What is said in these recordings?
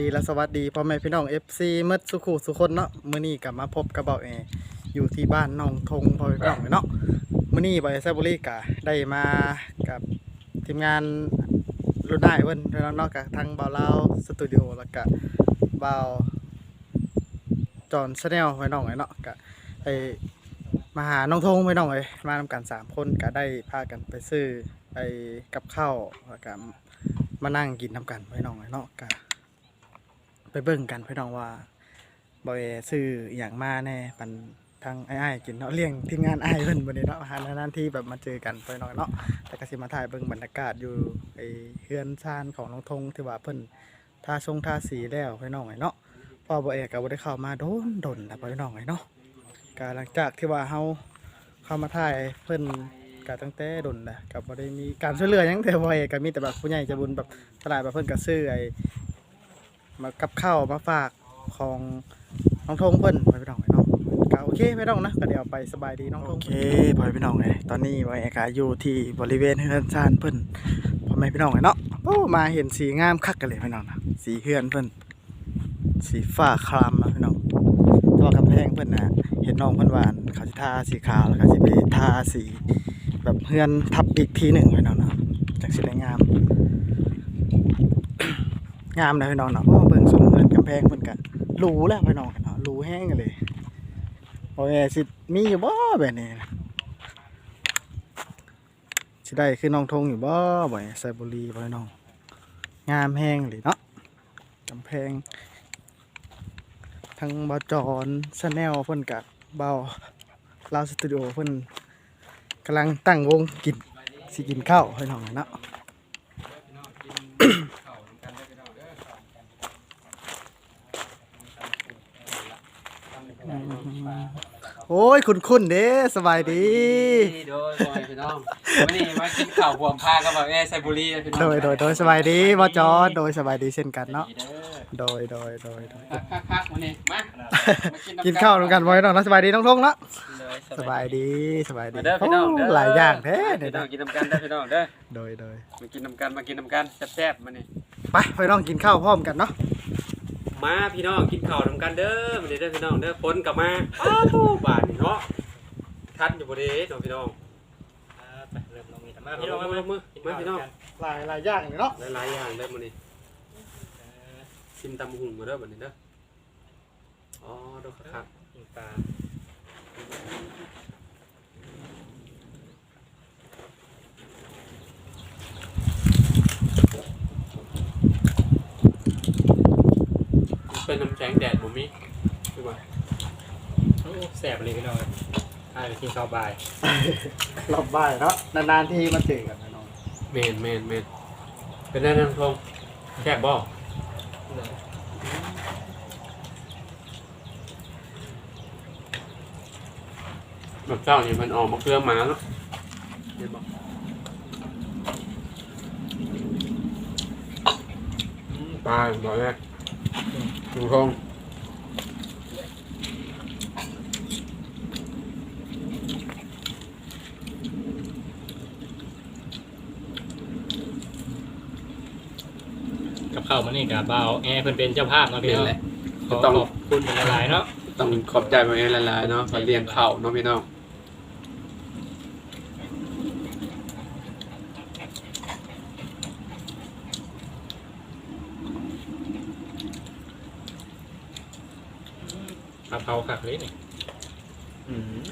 ดีและสวัสดีพ่อแม่พี่น้อง FC เมดสุขุสุคนเนาะมื้อนี้กลับมาพบกับเบาแออยู่ที่บ้านหนองทงพ่อแม่พี่น้องเนาะมื้อนี้บอยไซบุรีกะได้มากับทีมงานรุ่นได้เพิ่นพี่น้องเนาะกับทางเบาเลาสตูดิโอแล้วก็เบาจอนชาแนลพี่น้องเนาะก็ไอมาหาน้องทงพี่น้องเอ้ยมานำกันสามคนก็ได้พากันไปซื้อไปกับข้าวแล้วก็มานั่งกินนำกันพี่น้องเนาะก็ ไปเบิ่งกันพี่น้องว่าบอยซื้ออย่างมาแน่ปันทางไอ้ายกินเนาะเลี้ยงทีมงานไอ้ายเพิ่นบ่นี้เนาะหานานๆที่แบบมาเจอกันพี่น้องเนาะแต่ก็สิมาถ่ายเบิ่งบรรยากาศอยู่ไอ้เฮือนชานของน้องทงที่ว่าเพิ่นทาทรงทาสีแล้วพี่น้องไอ้เนาะพอบ่เอกก็บ่ได้เข้ามาโดนดนแล้วพี่น้องไอ้เนาะก็หลังจากที่ว่าเฮาเข้ามาถ่ายเพิ่นก็ตั้งแต่ดนแหละก็บ่ได้มีการช่วยเหลือหยังแต่บ่เอกก็มีแต่แบบผู้ใหญ่ใจบุญแบบตลาดแบบเพิ่นก็ซื้อไอ้ มากับข้าวมาฝากของน้องทงเพิ่นไปพี่น้องไอ้น้องก็โอเคพี่น้องนะก็เดี๋ยวไปสบายดีน้องทงโอเคพ่อพี่น้องเลยตอนนี้ไว้อากาอยู่ที่บริเวณเฮือนซานเพิ่นพ่อแม่พี่น้องไอ้เนาะโอ้มาเห็นสีงามคักกันเลยพี่น้องนะสีเฮือนเพิ่นสีฟ้าครามนะพี่น้องตัวกำแพงเพิ่นนะเห็นน้องเพิ่นหวานเขาสิทาสีขาวแล้วก็สิไปทาสีแบบเฮือนทับอีกทีหนึ่งพี่น้องเนาะจังสิได้งาม งามเลยพี่น้องเนาะ เพราะว่าเบิ่งเงินกำแพงเพิ่นก็หรูแล้วพี่น้องเนาะรูแห้งเลยโอ้ยสิมีอยู่บ่แบบนี้นะสิได้คือน้องทงอยู่บ่บ่อยไซบุรีพี่น้องงามแห้งเลยเนาะกำแพงทั้งบาจอนชาแนลเพิ่นกับเบาลาวสตูดิโอเพิ่นกำลังตั้งวงกินสิกินข้าวพี่น้องเนาะ อ้ยคุณคุณเด้สบายดีโดยบอยพี่น้องวันนี้มากินข้าวบวมพากับบ่าวแม่ไซบุรีนะพี่น้องโดยโดยโดยสบายดีบอจอโดยสบายดีเช่นกันเนาะดีเด้อโดยโดยโดยโดยคักๆๆวันนี้มามากินข้าวด้วยกันบ่อยน้องเนาะสบายดีน้องทงเนาะเลยสบายดีสบายดีมาเด้อพี่น้องเด้อโหลายอย่างแท้เดี๋เนี่ยยวน้อนะงกินน้ำกันเด้อพี่น้องเด้อโดยโดยมากินน้ำกันมากินน้ำกันแซ่บๆมานี่ไปไปน้องกินข้าวพร้อมกันเนาะ มาพี่น้องกินข้าวน้ำกันเด้อมาเด้อพี่น้องเด้อฝนกลับมาอ้าวบาดนี่เนาะทัดอยู่บ่เด้น้องพี่น้องไปเริ่มลงมีแต่มามาพี่พี่น้น้อองงมามามามือมาพี่น้องหลายหลายอย่างเนาะหลายๆอย่างได้มื้อนี้ซิมตำหุ่งมาเด้อบัดนี้เด้ออ๋อเด้อคักกินปลา เป็นน้ำแข็งแดดบ่มีคือว่าโอ้แสบเลยพี่น้องอ่าไปกินข้าวบ่ายรอบบ่ายเนาะนานๆที่มาเจอกันนะน้องเมนเมนเมนเป็นได้นั่งทงแคบบ่แบบเจ้านี่มันออกมาเครื่องมาแล้วเห็นบ่อืมปลาบอกเลย ดูทงกับข้าวมันนี่กับเบาแอร์เพิ่นเป็นเจ้าภาพเนาะพี่เป็นน้องแหละ ขอต้อง ขอบคุณเป็นหลายๆเนาะ ต้องขอบใจมาเองหลายๆเนาะมาเลี้ยงข้าวเนาะพี่น้อง เผาขักเลยนี่อืม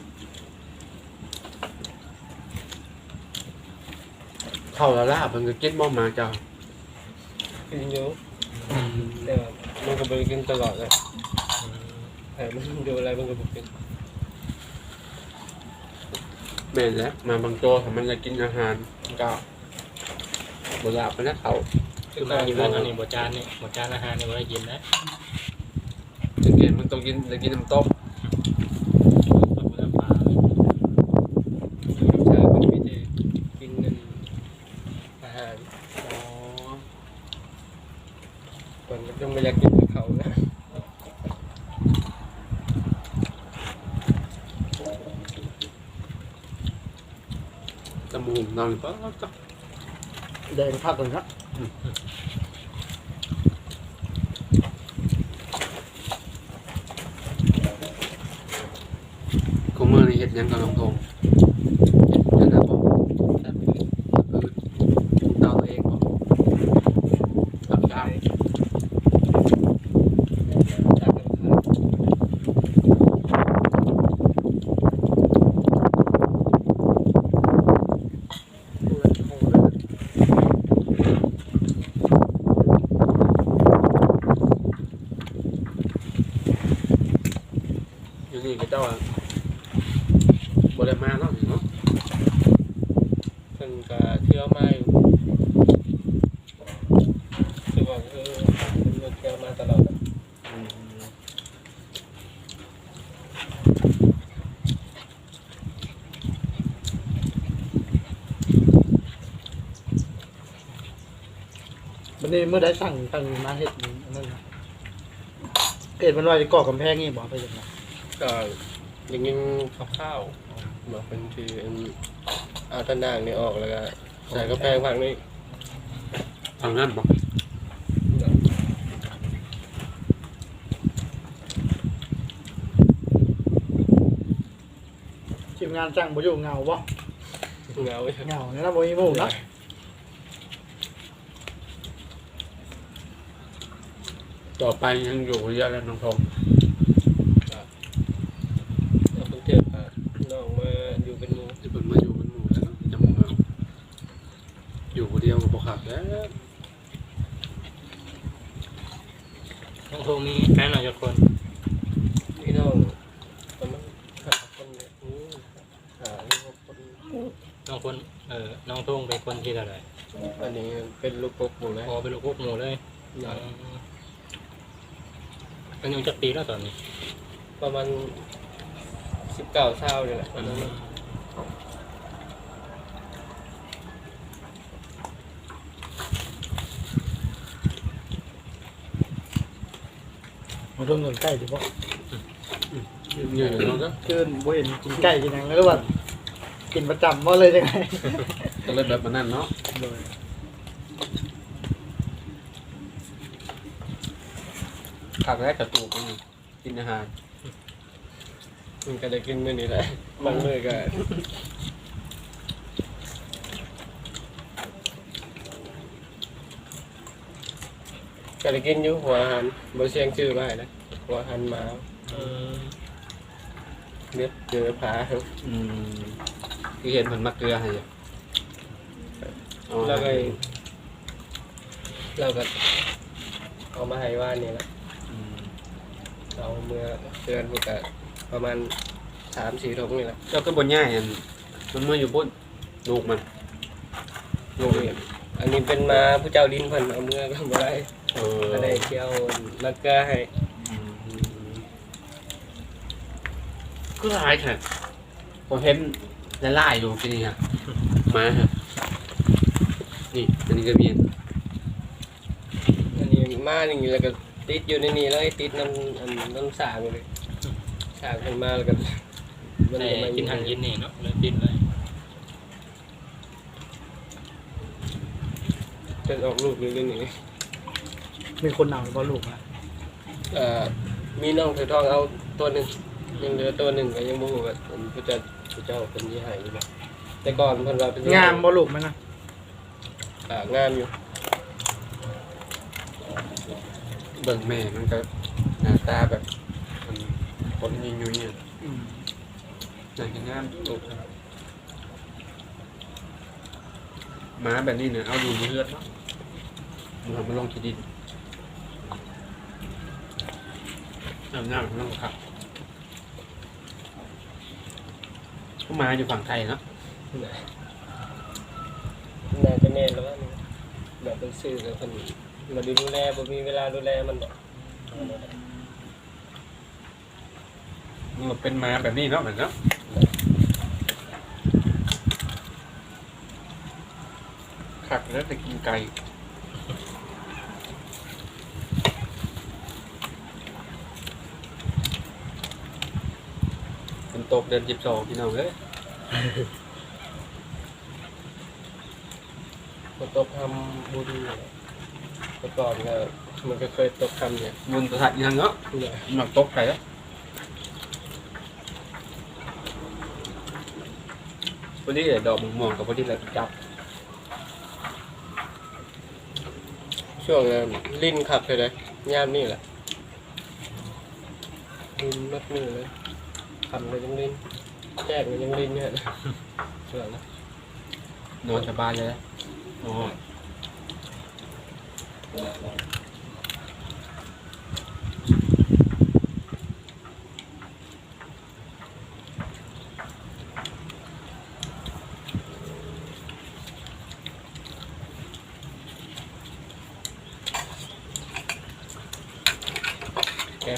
เข้าแล้วล่ะมันก็กินบ่มาเจ้ากินเยอะแต่ว่ามันก็บริกินตลอดเลยแต่มันดูอะไรมันก็บกินแม่นแล้วมาบางตัวถ้ามันจะกินอาหารก็บ่หลับไปนะเขาคือมาอยู่แล้วอันนี้บ่จานนี่บ่จานอาหารนี่บ่ได้กินนะ จะกินมันต้องกินจะกินน้ำต้มขอบคุณน้ำปลาเลยลูกชายมันมีแต่กินเงินอาหารอ๋อก่อนก็ต้องไม่อยากกินกับเขานะจมูกนอนปั๊บก็ เดินพักเลยเนาะ ดหยังกับน้องทงนั่นนะบ่ ตัดพื้น คือเตาตัวเองบ่รับจ้าง ตัดกันขาด อยู่นี่ก็เจ้าอะบ่ได้มาเนาะเนาะ เพิ่นก็เที่ยวมาอยู่คือว่าคือเพิ่นก็เที่ยวมาตลอดอะ วันนี้ เมื่อได้สั่งตั้งมาเฮ็ดอันนั้นนะเกิดมันว่าจะก่อกำแพงนี่บ่ไปจังไดก็ยังยิงคร่าวๆบอกเป็นที่อันเอาต้นด่างนี่ออกแล้วก็ใส่กระแพงฝั่งนี้ทางนั้นบ่ทีมงานจ้างบ่อยู่เหงาบ่เงาเหงาเนี่ยนะบ่มีหมู่เนาะ ต่อไปยังอยู่เยอะแล้วน้องทงเอาเพิ่นเที่ยวก็น้องมาอยู่เป็นหมู่ที่เพิ่นมาอยู่เป็นหมู่แล้วเนาะจำบ่เอาอยู่คนเดียวก็บ่คักแล้วน้องโทมีแฟนเราจะคนพี่น้องประมาณห้าคนเนี่ยอืมหาหกคนน้องคนเออน้องทงเป็นคนที่เท่าไหร่อันนี้เป็นลูกกบหมู่นะพอเป็นลูกพวกหมูเลย อ ย่างเป็นยังจักปีแล้วตอนนี้ประมาณสิบเก้าเช้าเนี่ยแหละตอนนั้นน่ะบ่ต้องเงินใกล้ดิบ่อยู่อยู่เนาะเด้อคือบ่เห็นกินไก่กินหยังแล้วว่ากินประจำบ่เลยจังไดก็เลยแบบมันนั่นเนาะ โดย คักแรกกระตูกมันกินอาหารมันก็ได้กินมื้อนี้แหละบางมื้อก็ก็ได้กินอยู่หัวอาหารบ่เสียงชื่อไว้นะหัวอาหารหมาอืมเม็ดเจอผาครับอืมคือเห็นมันมักเกลือให้อยู่เอามาแล้วก็ให้เราก็เอามาให้ว่านนี่แหละอืม เอาเมื่อเดือนมันก็ประมาณสามสี่ถุงนี่แหละเจ้าก็บ่ง่ายอันมันมาอยู่บนลูกมันลูกนี่อันนี้เป็นมาผู้เจ้าดินเพิ่นเอาเมื่อก็บ่ได้เออก็ได้เที่ยวแล้วก็ให้อืมก็หลายแท้ผมเห็นหลายๆอยู่ที่นี่ฮะมาฮะนี่อันนี้ก็มีอันนี้มาอย่างนี้แล้วก็ ติดอยู่ในนี้เลยติดน้ำอันน้ำสางเลยสางขึ้นมาแล้วก็แต่จะมากินหันกินนี่เนาะเลยกินเลยจะออกลูกหรือเรื่องนี้มีคนเอาบ่ลูกนะเอ่อมีน้องถือทองเอาตัวหนึ่งยังเหลือตัวหนึ่งก็ยังบ่ฮู้ว่าอันผู้เจ้าผู้เจ้าเป็นยี่ห้ออยู่บ่แต่ก่อนเพิ่นว่าเป็นยี่ห้องามบ่ลูกมันนะอ่างามอยู่ เบิ่งแม่มันก็หน้าตาแบบมันคนยิงอยู่เนี่ยอืมน่าจะงามลูกหมาแบบนี้เนี่ยเอาอยู่ในเลือดเนาะมันเอามาลงที่ดินน้ำหน้ามันต้องขับก็มาอยู่ฝั่งไทยเนาะน่าจะแม่นแล้วว่านี่แบบเป็นซื่อแล้วเพิ่น มาดูแลบ่มีเวลาดูแลมันดอกมันเป็นหมาแบบนี้เนาะเหมือนเนาะขักแล้วจะกินไก่เป็นตกเดือนสิบสองพี่น้องเอ้ยก็ตกทำบุญเนี่ย แต่ก่อนก็มันก็เคยตกทำเนี่ยบุญประทัดยังเนาะเนี่ยหมักตกไก่แล้วพอดีเลยดอกม่วงกับพอดีเลยจับ ช่วงนั้นลิ้นขับเลยนะยามนี่แหละลิ้นมัดมือเลยขับเลยยังลิ้นแจ้งเลยยังลิ้นเนี่ยช่วงนะนอนสบายเลยนะโอ้ แก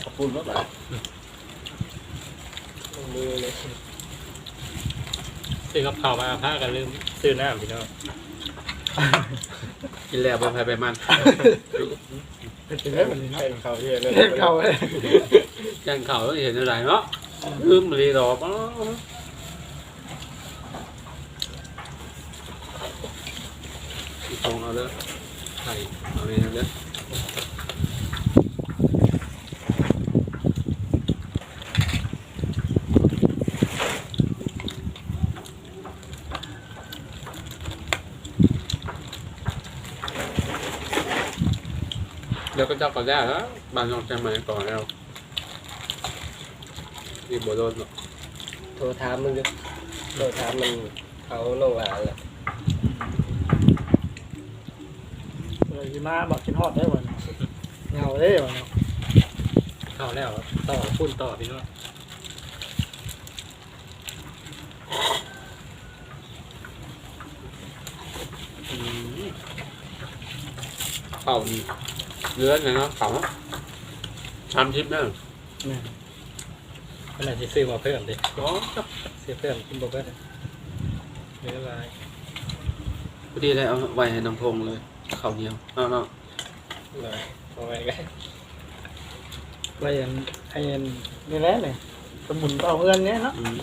ขอบคุณมากเลยมือเลยซื้อกับข้าวมาพากันลืมซื้อน้ำพี่น้อง กินแล้วไปไปมันเป็นไปได้แบบนี้เนาะเป็นเขาเยอะเลยเข้าเลยแจ้งข่าวแล้วเห็นอะไรเนาะลืมเลยดอกอ๋อตรงเอาเด้อไข่เอาเลยนะเด้อเดี๋ย วก็จับก็ได้แล้วบานนอกใจใหม่ก่อนแล้วนี่บโดนหรอกโทรถามมึงดิโทรถามมันเขาลงหลานแหละเลยสิมาบอกกินฮอดได้บ่เนี่ยเหงาได้บ่เนาะเข้าแล้ว ต่อพุ่นต่อพี่น้องเข่านี่ เลื้อนเลยเนาะเข่าทำชิปเด้อแม่นขนาดที่ซื้อมาเพิ่มดิอ๋อซื้อเพิ่มกินบ่เพิ่มเนื้อลายพอดีเลยเอาไว้ให้น้ำพงเลยเข่าเหนียวเอาเนาะหน่อยเอาไว้กันไปอันไอ้อันนี่แหละนี่สมุนเอาเงินเนี่ยเนาะอืม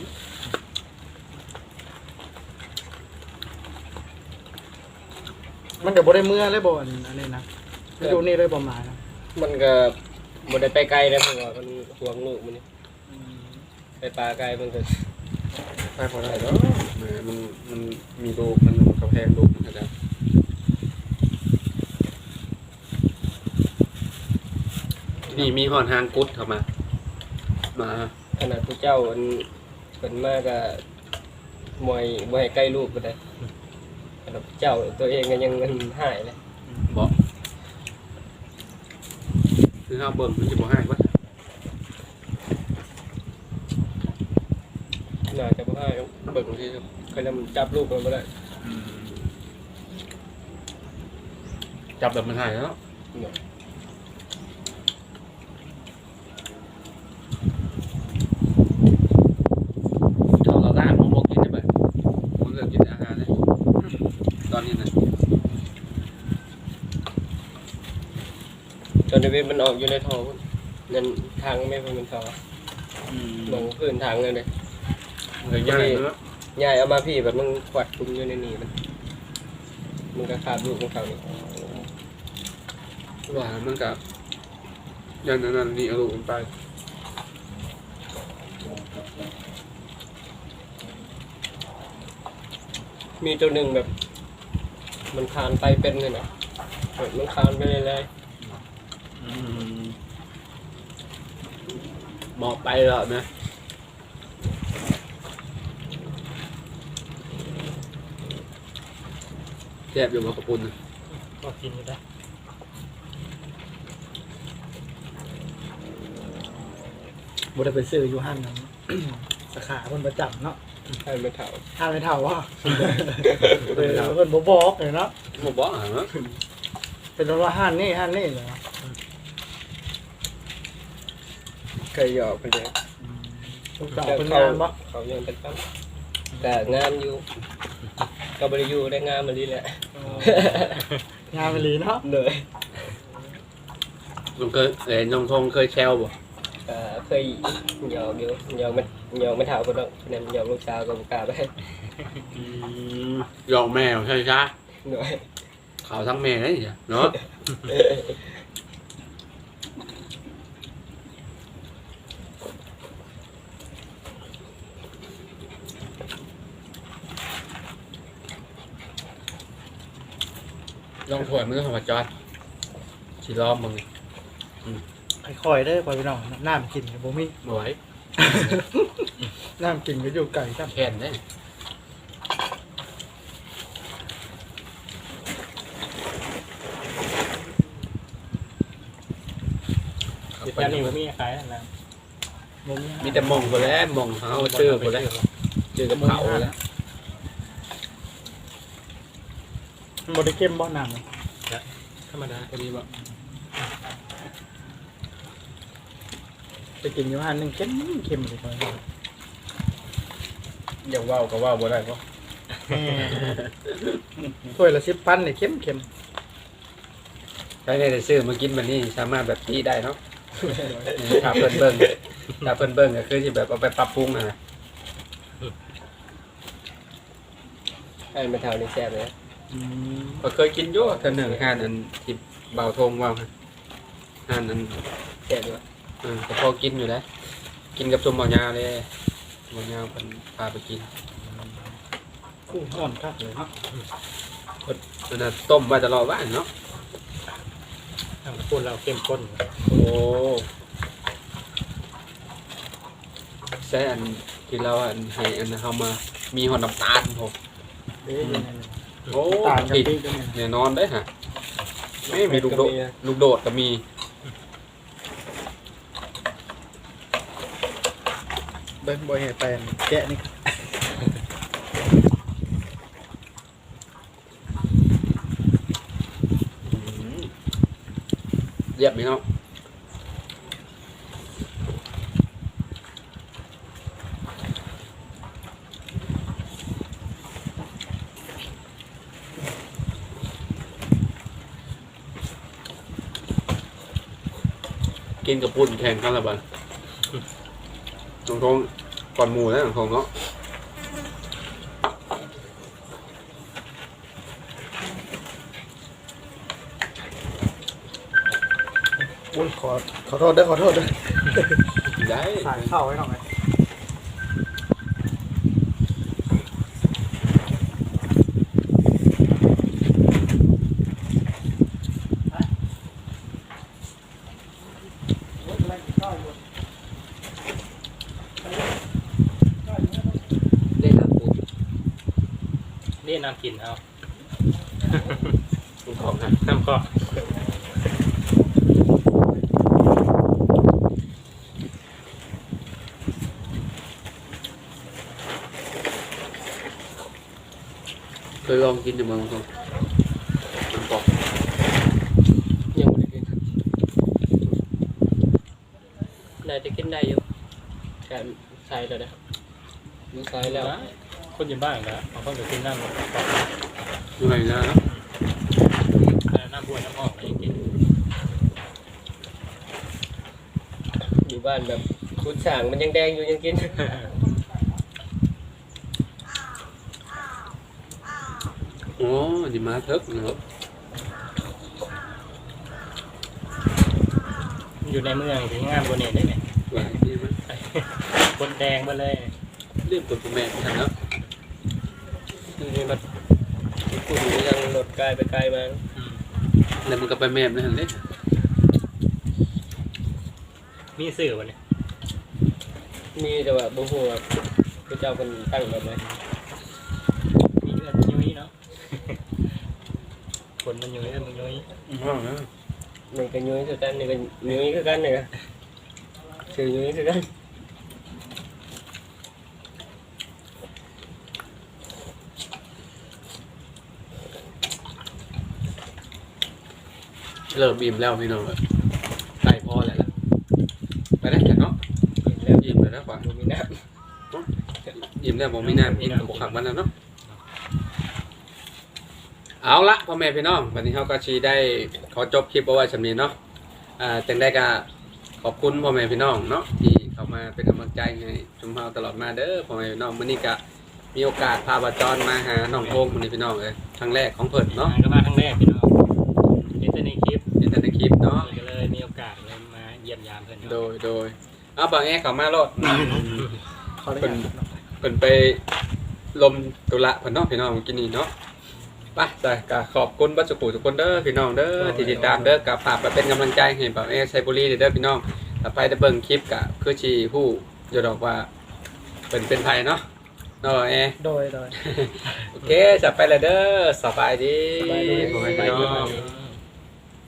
มันก็บ่ได้เมื่อเลยบ่อันอันนี้นะ อยู่นี่เลยบ่มานะมันก็บ่ได้ไปไกลนะเพราะว่ามันห่วงลูกมันนี่ไปปลาไกลมันก็ไปพอได้เนาะแหมมันมันมีลูกมันกระแพงลูกมันก็จะนี่มีหอนหางกุดเข้ามา มาขนาดผู้เจ้ามันเป็นมากก็มวยมวยใกล้ลูกก็ได้ขนาดผู้เจ้าตัวเองก็ยังเงินหายเลยบอก คือเอาเบิ่งมันจะบอกให้ปะน่าจะบ่ให้เบิ่งที่เคยนำจับลูกมันบ่ได้จับแบบมันหายแล้วเราเราล่างผมบอกกินได้ไหมผมเลือกกินอาหารเลยตอนนี้นะ จนในเว็บมันออกอยู่ในท้องนั่นทางไม่เป็นมันท้องลงพื้นทางเลยเลยมันก็ย่างเนาะยายเอามาพี่แบบมึงกวัดคุมอยู่ในนี่มันมึงก็ขาดลูกของเขานี่ว่ามันกับย่างนั้นนั่นนี่เอาลูกมันไปมีตัวหนึ่งแบบ มันคานไปเป็นเลยนะแบบมันคานไปเลยเลย บอกไปแล้วนะแซ่บอยู่บ่กระปุนน่ะก็กินอยู่ได้บ่ได้ไปซื้ออยู่ห้างนั้น สาขาเพิ่นประจำเนาะให้มันเถาห้างไม่เท่าว่าเออเพิ่นบ่บอกเลยเนาะบ่บอกหาเนาะเป็นว่าห้างนี่ห้างนี่เหรอ เคยหยอกไปเลยลูกสาวเพิ่นงานบ่เขายังเป็นปั้นแต่งานอยู่ก็บริยูได้งานมาดีแหละงานไปลีเนาะเลยลุงเคยเอ้ยน้องทงเคยแชวบ่เอ่อเคยหยอกอยู่หยอกมันหยอกไม่เท่าคนนั้นนั่นหยอกลูกสาวกับกล้าไปยองแมวใช่ใช่หน่อยเขาทั้งแม่เลยจ้ะเนาะ ลองถวยมือของมาจอดสิล้อมมึงค่อยๆเด้อพ่อพี่น้องน้ำกินกับบ่มีบ่ไหวน้ำกินก็อยู่ไกลครับแค่นได้ติดยานี่ผมมีขายนะบ่มีมีแต่มองบ่แล้วมองเฮาชื่อบ่แล้วชื่อกับเขาแล้ว บ่ได้เข้มบ่น้ธรรมดาพอดีบ่ำไปกินอยู่ห้านหนึงเข้มเข้มเลยพ่อพี่น้องอยากเว้าก็เว้าบ่ได้บ่แม่ถ้วยละ10พันนี่เข้มเข้มใครได้ซื้อมากินมันนี่สามารถแบบตีได้เนาะถ้าเพิ่นเบิ่งถ้าเพิ่นเบิ่งก็คือสิแบบเอาไปปรับปรุงน่ะให้มันเท่านี้แซ่บเลยนะอืม ก็เคยกินอยู่เทื่อหนึงห้านอันที่เบาทงเว้าหั่นห้านอันแซ่บด้วยเออก็พอกินอยู่แล้วกินกับซุมหมอยาวเลยหมอยาวเพิ่นพาไปกินคู่ฮ้อนคักเลยเนาะนั่นน่ะต้มไว้ตลอดว่านเนาะทางพูดเราเข้มข้นโอ้ใช่อันที่เราอันให้อันเฮามามีหอดน้ำตาลผมเด้อยังไง โอ้ต่างกันผิดดีจังเลยแน่นอนได้อฮะไม่มีลูกโดดลูกโดดก็มีเบิ่งบ่เห็นแปลนแกะนี่เรียบไหมเนาะ กินกับปุ่นแข่งกันละบันตรงทงก่อนหมูแล้วตรงทงเนาะอุ้ยขอขอโทษเด้อขอโทษเด้อได้ สายเข้าไว้หน่อย ได้ครับผม นี่น้ำกินเอาตรงของฮะน้ำก็เคยลองกินอยู่เมืองตรงมันกรอบยังไม่ได้กินน่าจะกินได้อยู่แค่ใส่แล้วนะมันใส่แล้ว คนอยู่บ้านก็เอาคนไปกินน้ำก็อยู่ไหนนะเนาะน้ำบัวน้ำหอมอะไรกินอยู่บ้านแบบคุณสั่งมันยังแดงอยู่ยังกินโอ้ดีมาเถิกเนาะอยู่ในเมืองถึงงานบนเนี่ยได้ไหมหลายที่มันบนแดงมาเลยเรียบตัวแม่ทันเนาะ อยู่ในมัน คุณยังรถไกลไปไกลมาแล้วมันก็ไปแม่นั่นเลยมีสื่อวันนี้มีแต่ว่าบ่ฮู้ว่าพระเจ้าเป็นตั้งแบบไหนมีเอื้อนยุ้ยเนาะคนมันยุ้ยเอื้อนมันยุ้ยนี่ก็ยุ้ยคือกันนี่ก็ยุ้ยคือกันนี่ก็ชื่อยุ้ยคือกัน เริ่มอิ่มแล้วพี่น้องเลยไก่พอแล้วล่ะไปได้แค่เนาะแล้วอิ่มแล้วนะกว่าบ่มีน้อิ่มแล้วผมไม่น่าอิ่มกับบกขับมันแล้วเนาะเอาละพ่อแม่พี่น้องวันนี้เขาก็ชีได้ขอจบคลิปเอาไว้สำนี้เนาะอ่าจังได้ก็ขอบคุณพ่อแม่พี่น้องเนาะที่เข้ามาเป็นกำลังใจให้ชุมเฮาตลอดมาเด้อพ่อแม่พี่น้องมื้อนี้ก็มีโอกาสพาบาจรมาหาน้องโพงคนนี้พี่น้องเลยครั้งแรกของเพิ่นเนาะก็มาครั้งแรกพี่น้องเห็ นแต่ในคลิปเห็นแต่ในคลิปเนาะก็เลยมีโอกาสเลยมาเยี่ยมยามเพื่อนโดยโดยเอาบางแอเข้ามาโลดขออนุญาตเพิ่นไปลมตุละเพิ่นเนาะพี่น้องกินนี่เนาะไปจ้ะก็ขอบคุณบัสกุทุกคนเด้อพี่น้องเด้อที่ติดตามเด้อกับฝากไปเป็นกำลังใจให้บ่าวเอไซบุรีเด้อพี่น้องถ้าไปได้เบิ่งคลิปก็คือสิฮู้อยู่ดอกว่าเป็นเป็นไผเนาะเนาะเอโดยโดยโอเคจะไปเลยเด้อสบายดีสบายดีพ่อแม่พี่น้องสบายดี